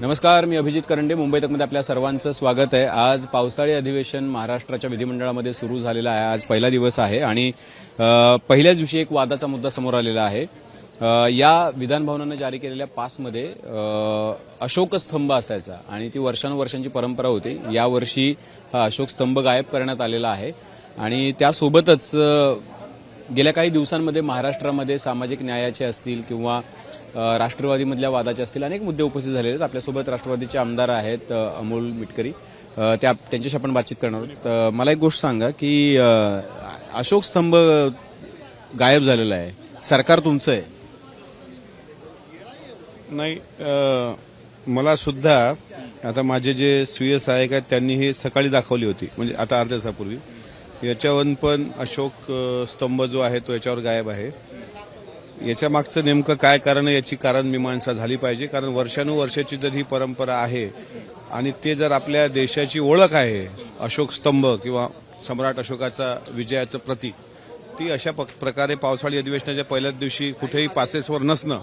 नमस्कार मी अभिजित करंडे. मुंबई तकमध्ये आपल्या सर्वांचं स्वागत आहे. आज पावसाळी अधिवेशन महाराष्ट्राच्या विधिमंडळामध्ये सुरू झालेलं आहे. आज पहिला दिवस आहे आणि पहिल्याच दिवशी एक वादाचा मुद्दा समोर आलेला आहे. या विधानभवनानं जारी केलेल्या पासमध्ये अशोक स्तंभ असायचा आणि ती वर्षानुवर्षांची परंपरा होती. यावर्षी हा अशोक स्तंभ गायब करण्यात आलेला आहे आणि त्यासोबतच गेल्या काही दिवसांमध्ये महाराष्ट्रामध्ये सामाजिक न्यायाचे असतील किंवा राष्ट्रवादीमधल्या वादाचे असतील अनेक मुद्दे उपस्थित झालेले आहेत. आपल्यासोबत राष्ट्रवादीचे आमदार आहेत अमोल मिटकरी. त्या त्यांच्याशी आपण बातचीत करणार आहोत. तर मला एक गोष्ट सांगा की अशोक स्तंभ गायब झालेला आहे. सरकार तुमचं आहे. नाही मला सुद्धा आता माझे जे स्वीय सहाय्यक आहेत त्यांनी हे सकाळी दाखवली होती. म्हणजे आता अर्ध्या तासापूर्वी. याच्यावर पण अशोक स्तंभ जो आहे तो याच्यावर गायब आहे. याच्या मागचं नेमकं काय कारण आहे याची कारण मीमांसा झाली पाहिजे. कारण वर्षानुवर्षाची जर ही परंपरा आहे आणि ते जर आपल्या देशाची ओळख आहे अशोक स्तंभ किंवा सम्राट अशोकाचा विजयाचं प्रतीक ती अशा प्रकारे पावसाळी अधिवेशनाच्या पहिल्याच दिवशी कुठेही पासेसवर नसणं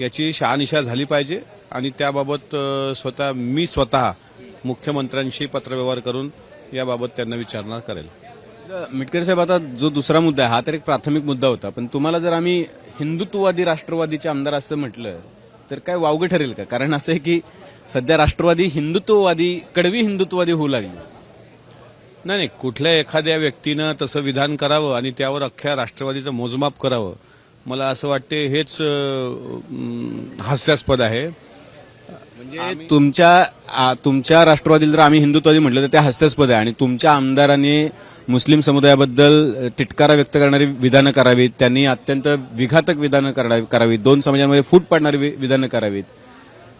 याची शहानिशा झाली पाहिजे. आणि त्याबाबत स्वतः मी स्वतः मुख्यमंत्र्यांशी पत्रव्यवहार करून याबाबत त्यांना विचारणार करेल. मिटकर साहेब आता जो दुसरा मुद्दा आहे हा तर एक प्राथमिक मुद्दा होता. पण तुम्हाला जर आम्ही हिंदुत्ववादी राष्ट्रवादीचे आमदार असं म्हटलं तर काय वावगं ठरेल का? कारण असं आहे की सध्या राष्ट्रवादी हिंदुत्ववादी कडवी हिंदुत्ववादी होऊ लागली. नाही नाही कुठल्या एखाद्या व्यक्तीनं तसं विधान करावं आणि त्यावर अख्ख्या राष्ट्रवादीचं मोजमाप करावं मला असं वाटते हेच हास्यास्पद आहे. म्हणजे तुमच्या तुमच्या राष्ट्रवादीला जर आम्ही हिंदुत्ववादी म्हटलं तर ते हास्यास्पद आहे. आणि तुमच्या आमदारांनी मुस्लिम समुदायाबद्दल तिटकारा व्यक्त करणारी विधानं करावीत त्यांनी अत्यंत विघातक विधानं करा- करावीत. दोन समाजांमध्ये फूट पाडणारी विधानं करावीत.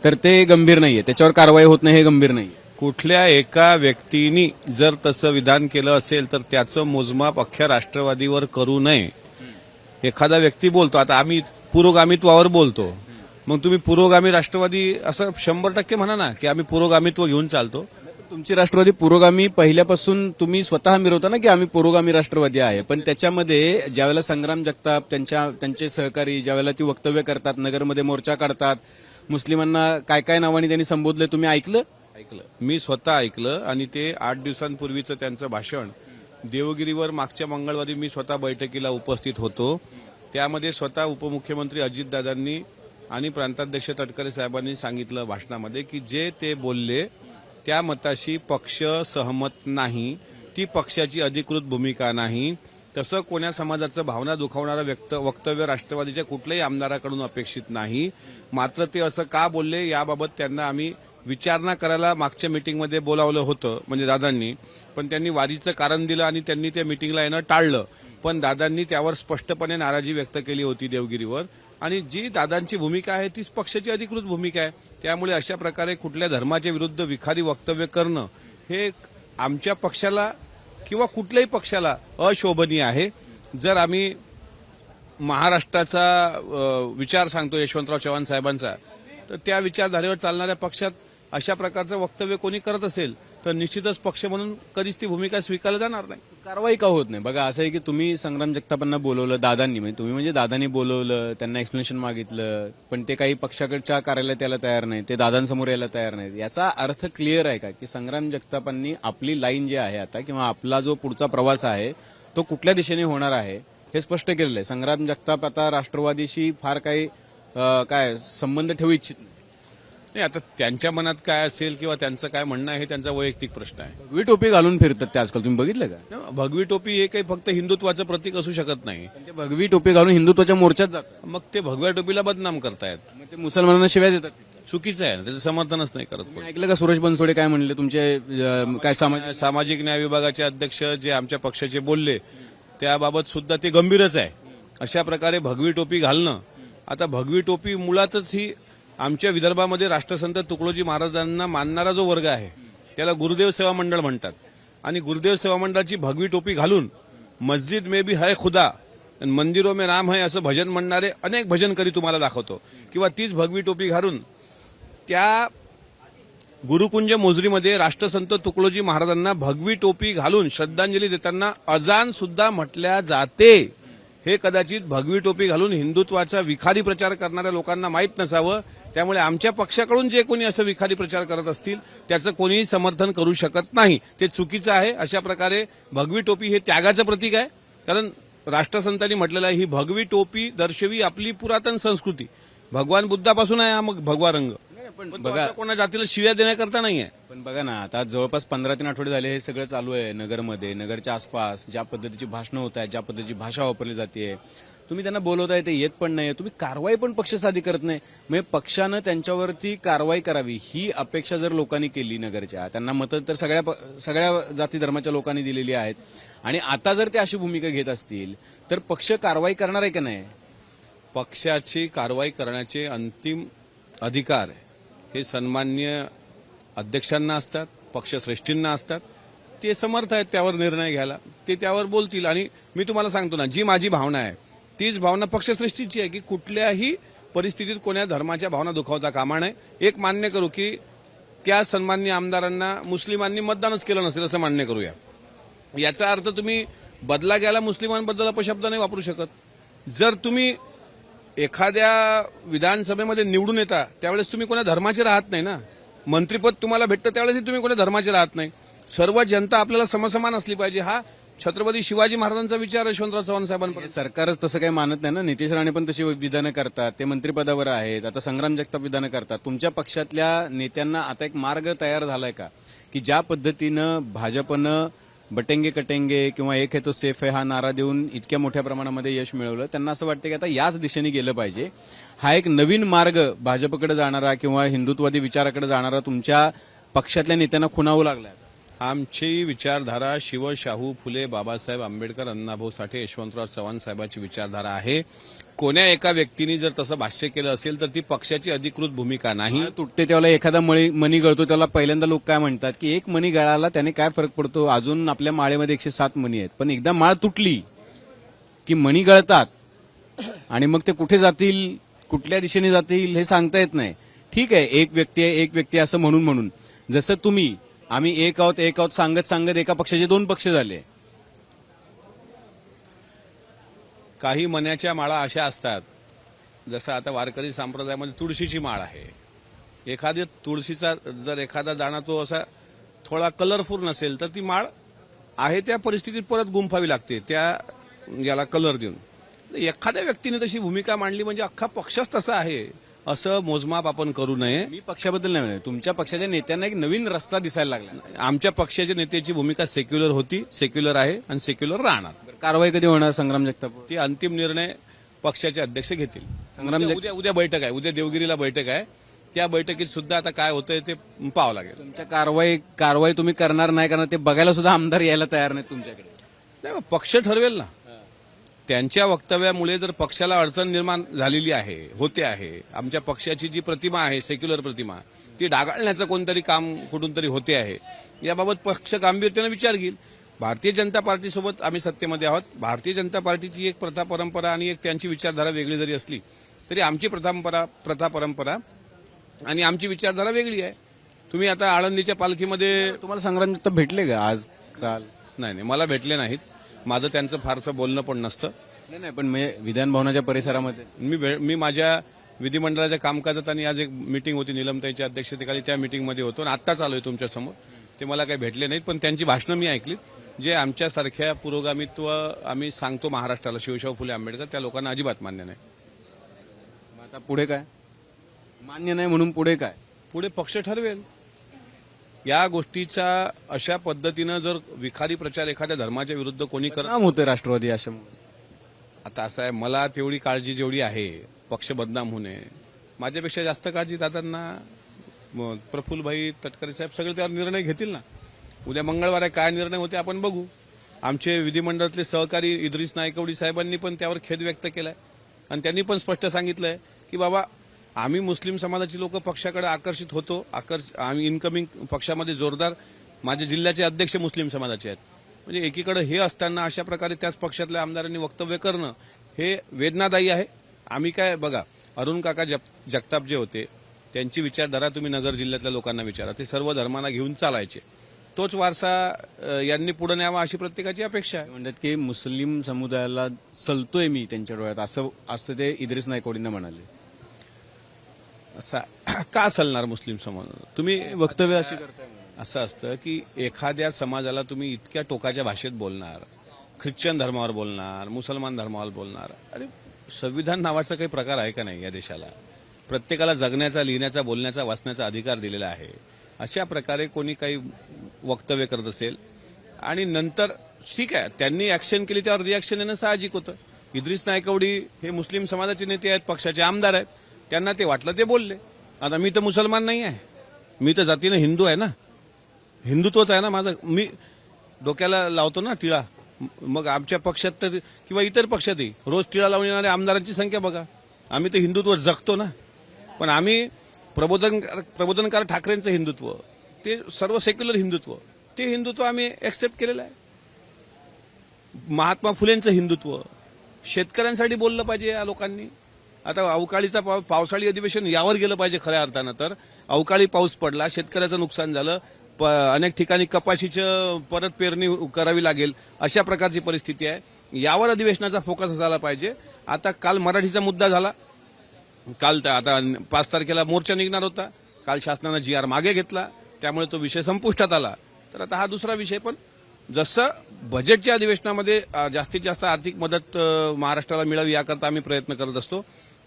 तर ते गंभीर नाहीये. त्याच्यावर कारवाई होत नाही हे गंभीर नाही कुठल्या एका व्यक्तीनी जर तसं विधान केलं असेल तर त्याचं मोजमाप अख्ख्या राष्ट्रवादीवर करू नये. एखादा व्यक्ती बोलतो आता आम्ही पुरोगामित्वावर बोलतो. मग तुम्ही पुरोगामी राष्ट्रवादी असं शंभर टक्के म्हणा ना की आम्ही पुरोगामित्व घेऊन चालतो. तुमची राष्ट्रवादी पुरोगामी पहिल्यापासून तुम्ही स्वतः मिरवता ना की आम्ही पुरोगामी राष्ट्रवादी आहे? पण त्याच्यामध्ये ज्यावेळेला संग्राम जगताप त्यांच्या त्यांचे सहकारी ज्यावेळेला ती वक्तव्य करतात नगरमध्ये मोर्चा काढतात मुस्लिमांना काय काय नावाने त्यांनी संबोधले तुम्ही ऐकलं? ऐकलं. मी स्वतः ऐकलं आणि ते आठ दिवसांपूर्वीचं त्यांचं भाषण देवगिरीवर मागच्या मंगळवारी मी स्वतः बैठकीला उपस्थित होतो. त्यामध्ये स्वतः उपमुख्यमंत्री अजितदादांनी आणि प्रांताध्यक्ष तटकरे साहेबांनी सांगितलं भाषणामध्ये की जे ते बोलले त्या मताशी पक्ष सहमत नाही. ती पक्षाची अधिकृत भूमिका नाही. तसं कोण्या समाजाचं भावना दुखावणारं व्यक्त वक्तव्य राष्ट्रवादीच्या कुठल्याही आमदाराकडून अपेक्षित नाही. मात्र ते असं का बोलले याबाबत त्यांना आम्ही विचारणा करायला मागच्या मिटिंगमध्ये बोलावलं होतं म्हणजे दादांनी. पण त्यांनी वारीचं कारण दिलं आणि त्यांनी त्या मिटिंगला येणं टाळलं. पण दादांनी त्यावर स्पष्टपणे नाराजी व्यक्त केली होती देवगिरीवर. आणि जी दादांची भूमिका आहे तीच पक्षाची अधिकृत भूमिका आहे. त्यामुळे अशा प्रकारे कुठल्या धर्माच्या विरुद्ध विखारी वक्तव्य करणं हे आमच्या पक्षाला किंवा कुठल्याही पक्षाला अशोभनीय आहे. जर आम्ही महाराष्ट्राचा विचार सांगतो यशवंतराव चव्हाण साहेबांचा तर त्या विचारधारेवर चालणाऱ्या पक्षात अशा प्रकारचं वक्तव्य कोणी करत असेल तर निश्चितच पक्ष म्हणून कधीच ती भूमिका स्वीकारली जाणार नाही. कारवाई का होत नाही? बघा असं आहे की तुम्ही संग्राम जगतापांना बोलवलं दादांनी म्हणजे तुम्ही म्हणजे दादांनी बोलवलं त्यांना एक्सप्लेनेशन मागितलं पण ते काही पक्षाकडच्या कार्यालयात यायला तयार नाही ते दादांसमोर यायला तयार नाहीत. याचा अर्थ क्लिअर आहे का? की संग्राम जगतापांनी आपली लाईन जी आहे आता किंवा आपला जो पुढचा प्रवास आहे तो कुठल्या दिशेने होणार आहे हे स्पष्ट केलेलं आहे. संग्राम जगताप आता राष्ट्रवादीशी फार काही काय संबंध ठेवू इच्छित नाही नाही आता त्यांच्या मनात काय असेल किंवा त्यांचं काय म्हणणं आहे हे त्यांचा वैयक्तिक प्रश्न आहे. भगवी टोपी घालून फिरतात ते आजकाल. तुम्ही बघितलं का? भगवी टोपी हे काही फक्त हिंदुत्वाचं प्रतीक असू शकत नाही. पण ते भगवी टोपी घालून हिंदुत्वाच्या मोर्चात जातात. मग ते भगव्या टोपीला बदनाम करतायत. मग ते मुसलमानांना शिव्या देतात. चुकीचं आहे ना त्याचं समर्थनच नाही करत कोणी. तुम्ही ऐकलं का सुरेश बनसोडे काय म्हणले? तुमचे अं, काय समाज सामाजिक न्याय विभागाचे अध्यक्ष जे आमच्या पक्षाचे बोलले त्याबाबत सुद्धा ते गंभीरच आहे. अशा प्रकारे भगवी टोपी घालणं आता भगवी टोपी मुळातच ही आमच्या विदर्भामध्ये राष्ट्रसंत तुकडोजी महाराजांना मानणारा जो वर्ग आहे त्याला गुरुदेव सेवा मंडळ म्हणतात. आणि गुरुदेव सेवा मंडळाची भगवी टोपी घालून मस्जिद मे बी है खुदा मंदिरो मे राम है असं भजन म्हणणारे अनेक भजनकरी तुम्हाला दाखवतो. किंवा तीच भगवी टोपी घालून त्या गुरुकुंज मोजरीमध्ये राष्ट्रसंत तुकडोजी महाराजांना भगवी टोपी घालून श्रद्धांजली देताना अजान सुद्धा म्हटल्या जाते. हे कदाचित भगवी टोपी घालून हिंदुत्वाचा विखारी प्रचार करणाऱ्या लोकांना माहीत नसावं. त्यामुळे आमच्या पक्षाकडून जे कोणी असं विखारी प्रचार करत असतील त्याचं कोणीही समर्थन करू शकत नाही. ते चुकीचं आहे. अशा प्रकारे भगवी टोपी हे त्यागाचं प्रतीक आहे. कारण राष्ट्रसंतांनी म्हटलेलं आहे ही भगवी टोपी दर्शवी आपली पुरातन संस्कृती. भगवान बुद्धापासून आहे हा मग भगवा रंग. पण बघा बघा कोणा जातीला शिव्या देण्याकरता नाही आहे पण बघा ना आता जवळपास पंधरा तीन आठवडे झाले हे सगळं चालू आहे नगरमध्ये नगरच्या आसपास ज्या पद्धतीची भाषणं होत आहेत ज्या पद्धतीची भाषा वापरली जाते. तुम्ही त्यांना बोलवताय ते येत पण नाही तुम्ही कारवाई पण पक्ष साधी करत नाही. म्हणजे पक्षानं त्यांच्यावरती कारवाई करावी ही अपेक्षा जर लोकांनी केली नगरच्या त्यांना मतं तर सगळ्या प- सगळ्या जाती धर्माच्या लोकांनी दिलेली आहेत. आणि आता जर ते अशी भूमिका घेत असतील तर पक्ष कारवाई करणार आहे का नाही? पक्षाची कारवाई करण्याचे अंतिम अधिकार हे सन्मान्य अध्यक्षांना असतात पक्षश्रेष्ठींना असतात. ते समर्थ आहेत त्यावर निर्णय घ्यायला. ते त्यावर बोलतील. आणि मी तुम्हाला सांगतो ना जी माझी भावना आहे तीच भावना पक्षश्रेष्ठीची आहे की कुठल्याही परिस्थितीत कोण्या धर्माच्या भावना दुखावता कामा नये. एक मान्य करू की त्या सन्मान्य आमदारांना मुस्लिमांनी मतदानच केलं नसेल असं मान्य करूया. याचा अर्थ तुम्ही बदला घ्यायला मुस्लिमांबद्दल अपशब्द नाही वापरू शकत. जर तुम्ही एखाद्या विधानसभेमध्ये निवडून येता त्यावेळेस तुम्ही कोणा धर्माचे राहत नाही ना. मंत्रीपद तुम्हाला भेटतं त्यावेळेसही तुम्ही कोणा धर्माचे राहत नाही. सर्व जनता आपल्याला समसमान असली पाहिजे. हा छत्रपती शिवाजी महाराजांचा विचार यशवंतराव चव्हाण साहेबांपर्यंत. सरकारच तसं काही मानत नाही ना. नितेश राणे पण तशी विधानं करतात. ते मंत्रिपदावर आहेत. आता संग्राम जगताप विधानं करतात. तुमच्या पक्षातल्या नेत्यांना आता एक मार्ग तयार झालाय का? की ज्या पद्धतीनं भाजपनं बटेंगे कटेंगे किंवा एक हे तो सेफ आहे हा नारा देऊन इतक्या मोठ्या प्रमाणामध्ये यश मिळवलं. त्यांना असं वाटतं की आता याच दिशेने गेलं पाहिजे. हा एक नवीन मार्ग भाजपकडे जाणारा किंवा हिंदुत्ववादी विचाराकडे जाणारा तुमच्या पक्षातल्या नेत्यांना खुणावू लागलाय. आमची विचारधारा शिवशाहू फुले बाबासाहेब आंबेडकर अण्णाभाऊ साठे यशवंतराव चव्हाण साहेबांची विचारधारा आहे. कोण्या एका व्यक्तीने जर तसं भाष्य केलं असेल तर ती पक्षाची अधिकृत भूमिका नाही. तुटते त्याला एखादा मणी गळतो त्याला पहिल्यांदा लोक काय म्हणतात की एक मणी गळाला त्याने काय फरक पडतो? अजून आपल्या माळेमध्ये एकशे सात मणी आहेत. पण एकदा माळ तुटली की मणी गळतात आणि मग ते कुठे जातील कुठल्या दिशेने जातील हे सांगता येत नाही. ठीक आहे एक व्यक्ती आहे एक व्यक्ती असं म्हणून म्हणून. जसं तुम्ही आम्ही एक आहोत एक आहोत सांगत सांगत एका पक्षाचे दोन पक्ष झाले. काही मन्याच्या माळा अशा असतात जसं आता वारकरी संप्रदायामध्ये तुळशीची माळ आहे. एखादी तुळशीचा जर एखादा दाणा तो असा थोडा कलरफुल नसेल तर ती माळ आहे त्या परिस्थितीत परत गुंफावी लागते त्या याला कलर देऊन. एखाद्या व्यक्तीने तशी भूमिका मांडली म्हणजे अख्खा पक्षच तसा आहे. असं मोजमाप आपण करू नये. मी पक्षाबद्दल नाही म्हणत. तुमच्या पक्षाच्या नेत्यांना एक नवीन रस्ता दिसायला लागला. आमच्या पक्षाच्या नेत्याची भूमिका सेक्युलर होती सेक्युलर आहे आणि सेक्युलर राहणार. कारवाई कधी होणार संग्राम जगताप ती अंतिम निर्णय पक्षाचे अध्यक्ष घेतील. संग्राम उद्या- उद्या उद्या बैठक आहे. उद्या देवगिरीला बैठक आहे. त्या बैठकीत सुद्धा आता काय होतंय ते पाहावं लागेल. तुमच्या कारवाई कारवाई तुम्ही करणार नाही कारण ते बघायला सुद्धा आमदार यायला तयार नाहीत तुमच्याकडे. नाही मग पक्ष ठरवेल ना. त्यांच्या वक्तव्यामुळे जर पक्षाला अडचण निर्माण झालेली आहे होते आहे आमच्या पक्षाची जी प्रतिमा आहे सेक्युलर प्रतिमा ती डागाळण्याचं कोणतरी काम कुठून तरी होते आहे याबाबत पक्ष गांभीर्याने विचार घेईल. भारतीय जनता पार्टीसोबत आम्ही सत्तेमध्ये आहोत. भारतीय जनता पार्टीची एक प्रथा परंपरा आणि एक त्यांची विचारधारा वेगळी जरी असली तरी आमची प्रथा प्रथा परंपरा आणि आमची विचारधारा वेगळी आहे. तुम्ही आता आळंदीच्या पालखीमध्ये तुम्हाला संग्राम भेटले का आज काल? नाही नाही मला भेटले नाहीत. माझं त्यांचं फारसं बोलणं पण नसतं. नाही नाही पण म्हणजे विधान भवनाच्या परिसरामध्ये. मी भे- मी माझ्या विधिमंडळाच्या कामकाजात आणि आज एक मीटिंग होती निलमताईच्या अध्यक्षतेखाली त्या मीटिंगमध्ये होतो. आणि आत्ताच आलोय तुमच्यासमोर ते मला काही भेटले नाहीत पण त्यांची भाषणं मी ऐकली. जे आमच्यासारख्या पुरोगामित्व आम्ही सांगतो महाराष्ट्राला शिवशाहू फुले आंबेडकर त्या लोकांना अजिबात मान्य नाही. मग आता पुढे काय? मान्य नाही म्हणून पुढे काय? पुढे पक्ष ठरवेल. या गोष्टीचा अशा पद्धतीनं जर विखारी प्रचार एखाद्या धर्माच्या विरुद्ध कोणी करत होते राष्ट्रवादी अशामुळे आता असं आहे मला तेवढी काळजी जेवढी आहे पक्ष बदनाम होणे माझ्यापेक्षा जास्त काळजी दादांना म, प्रफुल्लभाई तटकरे साहेब सगळे त्यावर निर्णय घेतील ना. उद्या मंगळवार आहे काय निर्णय होते आपण बघू. आमचे विधिमंडळातले सहकारी इद्रिस नायकवडी साहेबांनी पण त्यावर खेद व्यक्त केलाय. आणि त्यांनी पण स्पष्ट सांगितलंय की बाबा आम्ही मुस्लिम समाजाची लोक पक्षाकडे आकर्षित होतो. आकर्ष आम्ही इन्कमिंग पक्षामध्ये जोरदार माझे जिल्ह्याचे अध्यक्ष मुस्लिम समाजाचे आहेत. म्हणजे एकीकडे हे असताना अशा प्रकारे त्याच पक्षातल्या आमदारांनी वक्तव्य करणं हे वेदनादायी आहे. आम्ही काय बघा अरुण काका जप- जगताप जे होते त्यांची विचारधारा तुम्ही नगर जिल्ह्यातल्या लोकांना विचारा. ते सर्व धर्मांना घेऊन चालायचे. तोच वारसा यांनी पुढे न्यावा अशी प्रत्येकाची अपेक्षा आहे. म्हणतात की मुस्लिम समुदायाला चलतोय मी त्यांच्या डोळ्यात असं असं ते इद्रिस नायकोडींना म्हणाले. असा का चालणार मुस्लिम समाज? तुम्ही वक्तव्य अशी करताय. असं असतं की एखाद्या समाजाला तुम्ही इतक्या टोकाच्या भाषेत बोलणार ख्रिश्चन धर्मावर बोलणार मुसलमान धर्मावर बोलणार अरे संविधान नावाचा काही प्रकार आहे का नाही या देशाला? प्रत्येकाला जगण्याचा लिहिण्याचा बोलण्याचा वाचण्याचा अधिकार दिलेला आहे. अशा प्रकारे कोणी काही वक्तव्य करत असेल आणि नंतर ठीक आहे त्यांनी ऍक्शन केली त्यावर रिॲक्शन येणं साहजिक होतं. इद्रिस नायकवडी हे मुस्लिम समाजाचे नेते आहेत पक्षाचे आमदार आहेत. त्यांना ते वाटलं ते बोलले. आता मी तर मुसलमान नाही आहे. मी तर जातीनं हिंदू आहे ना. हिंदुत्वच आहे ना माझं. मी डोक्याला लावतो ना टिळा. मग आमच्या पक्षात तर किंवा इतर पक्षातही रोज टिळा लावून येणाऱ्या आमदारांची संख्या बघा. आम्ही तर हिंदुत्व जगतो ना. पण आम्ही प्रबोधन प्रबोधनकार ठाकरेंचं हिंदुत्व ते सर्व सेक्युलर हिंदुत्व ते हिंदुत्व आम्ही ॲक्सेप्ट केलेलं आहे. महात्मा फुलेंचं हिंदुत्व शेतकऱ्यांसाठी बोललं पाहिजे या लोकांनी. आता अवकाळीचा पाव- पावसाळी अधिवेशन यावर गेलं पाहिजे खऱ्या अर्थानं तर. अवकाळी पाऊस पडला शेतकऱ्याचं नुकसान झालं प- अनेक ठिकाणी कपाशीचं परत पेरणी करावी लागेल अशा प्रकारची परिस्थिती आहे. यावर अधिवेशनाचा फोकस असायला पाहिजे. आता काल मराठीचा मुद्दा झाला. काल आता पाच तारखेला मोर्चा निघणार होता. काल शासनानं जी आर मागे घेतला. त्यामुळे तो विषय संपुष्टात आला. तर आता हा दुसरा विषय पण. जसं बजेटच्या अधिवेशनामध्ये जास्तीत जास्त आर्थिक मदत महाराष्ट्राला मिळावी याकरता आम्ही प्रयत्न करत असतो.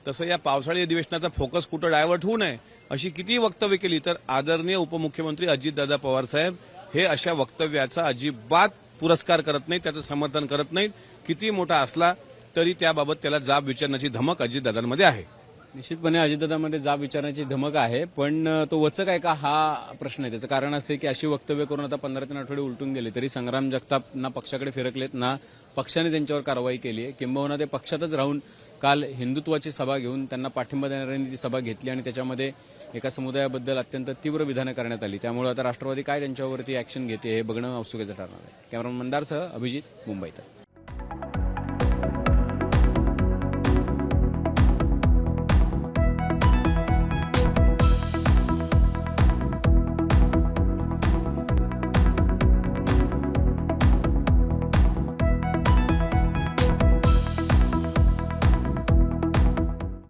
तसं या पावसाळी अधिवेशनाचा फोकस कुठं डायव्हर्ट होऊ नये अशी किती वक्तव्य केली तर आदरणीय उपमुख्यमंत्री अजितदादा पवार साहेब हे अशा वक्तव्याचा अजिबात पुरस्कार करत नाहीत त्याचं समर्थन करत नाहीत. किती मोठा असला तरी त्याबाबत त्याला जाब विचारण्याची धमक अजितदादांमध्ये आहे. निश्चितपणे अजितदादामध्ये जाब विचारण्याची धमक आहे पण तो वचक आहे का हा प्रश्न आहे. त्याचं कारण असं आहे की अशी वक्तव्य करून आता पंधरा तीन आठवडे उलटून गेले तरी संग्राम जगताप ना पक्षाकडे फिरकलेत ना पक्षाने त्यांच्यावर कारवाई केली आहे किंबहुना ते पक्षातच राहून काल हिंदुत्वाची सभा घेऊन त्यांना पाठिंबा देणाऱ्यांनी ती सभा घेतली आणि त्याच्यामध्ये एका समुदायाबद्दल अत्यंत तीव्र विधानं करण्यात आली. त्यामुळे आता राष्ट्रवादी काय त्यांच्यावरती ऍक्शन घेते हे बघणं औत्सुक्याचं ठरणार आहे. कॅमेरा मंदारसह अभिजित मुंबईत.